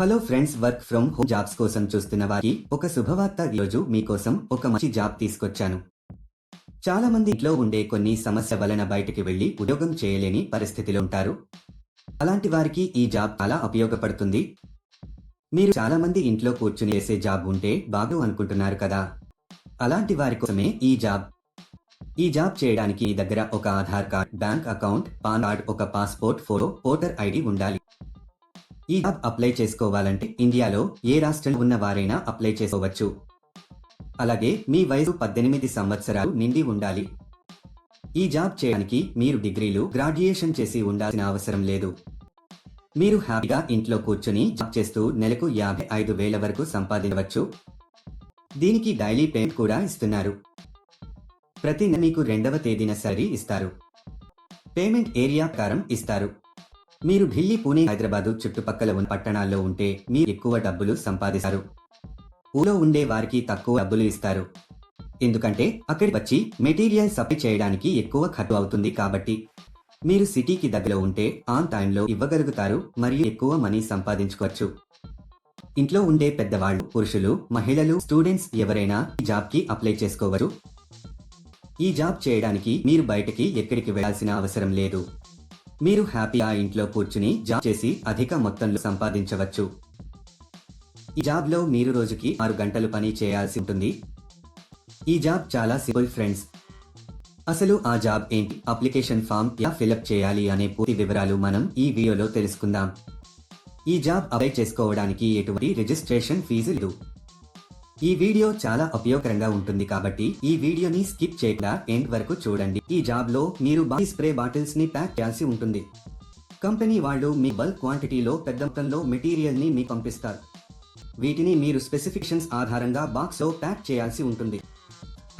Hello friends work from home jobs కోసం చూస్తున్న వారికి ఒక శుభవార్త ఈరోజు మీకోసం ఒక మంచి జాబ్ తీసుకొచ్చాను. చాలా మంది ఇంట్లో ఉండే కొన్ని సమస్య వలన బయటికి వెళ్ళి ఉద్యోగం చేయలేని పరిస్థితిలో ఉంటారు. అలాంటి వారికి ఈ జాబ్ చాలా ఉపయోగపడుతుంది. మీరు చాలా మంది ఇంట్లో కూర్చుని చేసే జాబ్ ఉంటే బాగు అనుకుంటున్నారు కదా. అలాంటి వారి కోసమే ఈ జాబ్. ఈ జాబ్ చేయడానికి మీ దగ్గర ఒక Aadhaar card bank account PAN card ఒక పాస్పోర్ట్ ఫోటో ఓటర్ ఐడి ఉండాలి. ఈ జాబ్ అప్లై చేసుకోవాలంటే ఇండియాలో ఏ రాష్ట్రం ఉన్న వారైనా అప్లై చేసుకోవచ్చు. అలాగే మీ వయసు పద్దెనిమిది సంవత్సరాలు నిండి ఉండాలి. ఈ జాబ్ చేయడానికి మీరు డిగ్రీలు గ్రాడ్యుయేషన్ చేసి ఉండాల్సిన అవసరం లేదు. మీరు హ్యాపీగా ఇంట్లో కూర్చుని జాబ్ చేస్తూ నెలకు యాభై ఐదు వేల వరకు సంపాదించవచ్చు. దీనికి డైలీ పేమెంట్ కూడా ఇస్తున్నారు. ప్రతి నెల మీకు రెండవ తేదీన సరి ఇస్తారు. పేమెంట్ ఏరియా ప్రకారం ఇస్తారు. మీరు ఢిల్లీ పూణే హైదరాబాదు చుట్టుపక్కల ఉన్న పట్టణాల్లో ఉంటే మీరు ఎక్కువ డబ్బులు సంపాదిస్తారు. ఊలో ఉండే వారికి తక్కువ డబ్బులు ఇస్తారు. ఎందుకంటే అక్కడికి వచ్చి మెటీరియల్ సప్లై చేయడానికి ఎక్కువ ఖర్చు అవుతుంది కాబట్టి మీరు సిటీకి దగ్గర ఉంటే ఆన్ టైంలో ఇవ్వగలుగుతారు మరియు ఎక్కువ మనీ సంపాదించుకోవచ్చు. ఇంట్లో ఉండే పెద్దవాళ్ళు పురుషులు మహిళలు స్టూడెంట్స్ ఎవరైనా ఈ జాబ్కి అప్లై చేసుకోవచ్చు. ఈ జాబ్ చేయడానికి మీరు బయటకి ఎక్కడికి వెళ్ళాల్సిన అవసరం లేదు. మీరు హ్యాపీగా ఇంట్లో కూర్చుని జాబ్ చేసి అధిక మొత్తంలో సంపాదించవచ్చు. ఈ జాబ్లో మీరు రోజుకి ఆరు గంటలు పని చేయాల్సి ఉంటుంది. ఈ జాబ్ చాలా సింపుల్ ఫ్రెండ్స్. అసలు ఆ జాబ్ ఏంటి? అప్లికేషన్ ఫామ్ ఎలా ఫిలప్ చేయాలి అనే పూర్తి వివరాలు మనం ఈ వీడియోలో తెలుసుకుందాం. ఈ జాబ్ అప్లై చేసుకోవడానికి ఎటువంటి రిజిస్ట్రేషన్ ఫీజు లేదు. ఈ వీడియో చాలా ఉపయోగకరంగా ఉంటుంది కాబట్టి ఈ వీడియోని స్కిప్ చేయకుండా ఎండ్ వరకు చూడండి. ఈ జాబ్లో మీరు బాడీ స్ప్రే బాటిల్స్ని ప్యాక్ చేయాల్సి ఉంటుంది. కంపెనీ వాళ్ళు మీ బల్క్ క్వాంటిటీలో పెద్ద మొత్తంలో మెటీరియల్ని మీకు పంపిస్తారు. వీటిని మీరు స్పెసిఫికేషన్స్ ఆధారంగా బాక్స్లో ప్యాక్ చేయాల్సి ఉంటుంది.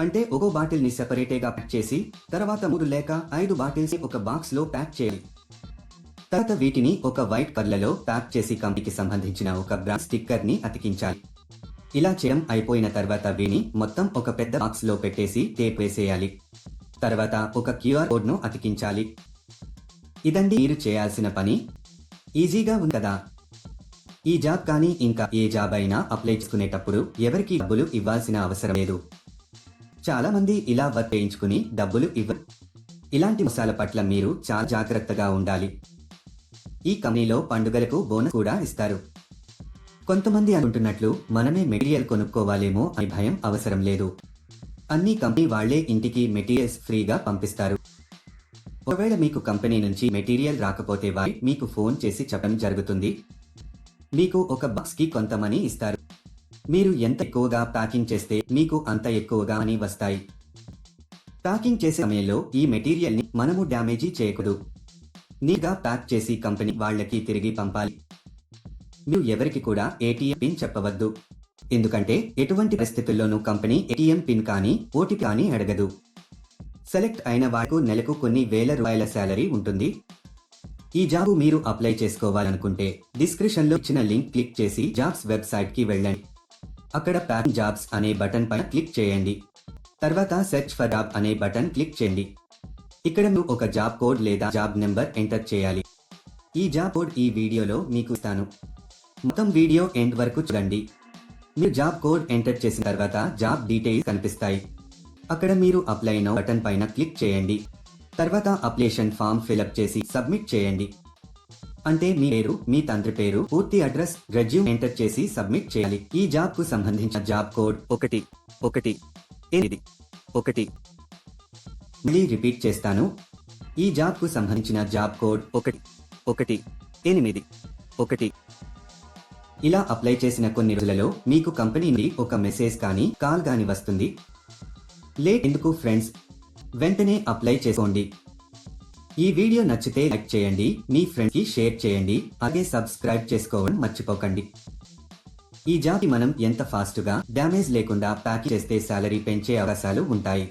అంటే ఒక్కో బాటిల్ని సెపరేటేగా ప్యాక్ చేసి తర్వాత మూడు లేక ఐదు బాటిల్స్ ఒక బాక్స్లో ప్యాక్ చేయాలి. తర్వాత వీటిని ఒక వైట్ కర్లలో ప్యాక్ చేసి కంపెనీకి సంబంధించిన ఒక బ్రాండ్ స్టిక్కర్ని అతికించాలి. ఇలా చేయడం అయిపోయిన తర్వాత వీని మొత్తం ఒక పెద్ద బాక్స్లో పెట్టేసి టేప్ వేసేయాలి. తర్వాత ఒక క్యూఆర్ కోడ్ను అతికించాలి. ఇదండి మీరు చేయాల్సిన పని. ఈజీగా ఉంది కదా. ఈ జాబ్ కానీ ఇంకా ఏ జాబ్ అయినా అప్లై చేసుకునేటప్పుడు ఎవరికి డబ్బులు ఇవ్వాల్సిన అవసరం లేదు. చాలా మంది ఇలా వర్క్ చేయించుకుని డబ్బులు ఇవ్వరు ఇలాంటి మసాల పట్ల మీరు చాలా జాగ్రత్తగా ఉండాలి. ఈ కంపెనీలో పండుగలకు బోనస్ కూడా ఇస్తారు. కొంతమంది అనుకుంటున్నట్లు మనమే మెటీరియల్ కొనుక్కోవాలేమో అని భయం అవసరం లేదు. అన్ని కంపెనీ వాళ్ళే ఇంటికి మెటీరియల్స్ ఫ్రీగా పంపిస్తారు. ఒకవేళ మీకు కంపెనీ నుంచి మెటీరియల్ రాకపోతే వారి మీకు ఫోన్ చేసి చెప్పడం జరుగుతుంది. మీకు ఒక బాక్స్కి కొంత మనీ ఇస్తారు. మీరు ఎంత ఎక్కువగా ప్యాకింగ్ చేస్తే మీకు అంత ఎక్కువగా మనీ వస్తాయి. ప్యాకింగ్ చేసే సమయంలో ఈ మెటీరియల్ని మనము డ్యామేజీ చేయకూడదు. నీట్గా ప్యాక్ చేసి కంపెనీ వాళ్ళకి తిరిగి పంపాలి. మీరు ఎవరికి కూడా ఏటీఎం పిన్ చెప్పవద్దు. ఎందుకంటే ఎటువంటి పరిస్థితుల్లోనూ కంపెనీ ఏటీఎం పిన్ కానీ ఓటీపీ కానీ అడగదు. సెలెక్ట్ అయిన వారికి నెలకు కొన్ని వేల రూపాయల శాలరీ ఉంటుంది. ఈ జాబ్ మీరు అప్లై చేసుకోవాలనుకుంటే డిస్క్రిప్షన్లో ఇచ్చిన లింక్ క్లిక్ చేసి జాబ్స్ వెబ్సైట్కి వెళ్ళండి. అక్కడ ప్యాన్ జాబ్స్ అనే బటన్ పైన క్లిక్ చేయండి. తర్వాత సెర్చ్ ఫర్ జాబ్ అనే బటన్ క్లిక్ చేయండి. ఇక్కడ మీరు ఒక జాబ్ కోడ్ లేదా జాబ్ నెంబర్ ఎంటర్ చేయాలి. ఈ జాబ్ కోడ్ ఈ వీడియోలో మీకు ఇస్తాను. మొత్తం వీడియో ఎండ్ వరకు చూడండి. మీరు జాబ్ కోడ్ ఎంటర్ చేసిన తర్వాత జాబ్ డీటెయిల్స్ కనిపిస్తాయి. అక్కడ మీరు అప్లై నౌ బటన్ పైన క్లిక్ చేయండి. తర్వాత అప్లికేషన్ ఫామ్ ఫిలప్ చేసి సబ్మిట్ చేయండి. అంటే మీ పేరు మీ తండ్రి పేరు పూర్తి అడ్రస్ రెజ్యూమ్ ఎంటర్ చేసి సబ్మిట్ చేయాలి. ఈ జాబ్కు సంబంధించిన జాబ్ కోడ్ ఒకటి ఒకటి ఎనిమిది ఒకటి. మళ్ళీ రిపీట్ చేస్తాను. ఈ జాబ్కు సంబంధించిన జాబ్ కోడ్ ఒకటి ఒకటి ఎనిమిది ఒకటి. ఇలా అప్లై చేసిన కొన్ని రోజులలో మీకు కంపెనీ నుండి ఒక మెసేజ్ కానీ కాల్ కానీ వస్తుంది. లేట్ ఎందుకు ఫ్రెండ్స్? వెంటనే అప్లై చేసుకోండి. ఈ వీడియో నచ్చితే లైక్ చేయండి మీ ఫ్రెండ్ షేర్ చేయండి అలాగే సబ్స్క్రైబ్ చేసుకోవడం మర్చిపోకండి. ఈ జాబ్ మనం ఎంత ఫాస్ట్గా డ్యామేజ్ లేకుండా ప్యాక్ చేస్తే శాలరీ పెంచే అవకాశాలు ఉంటాయి.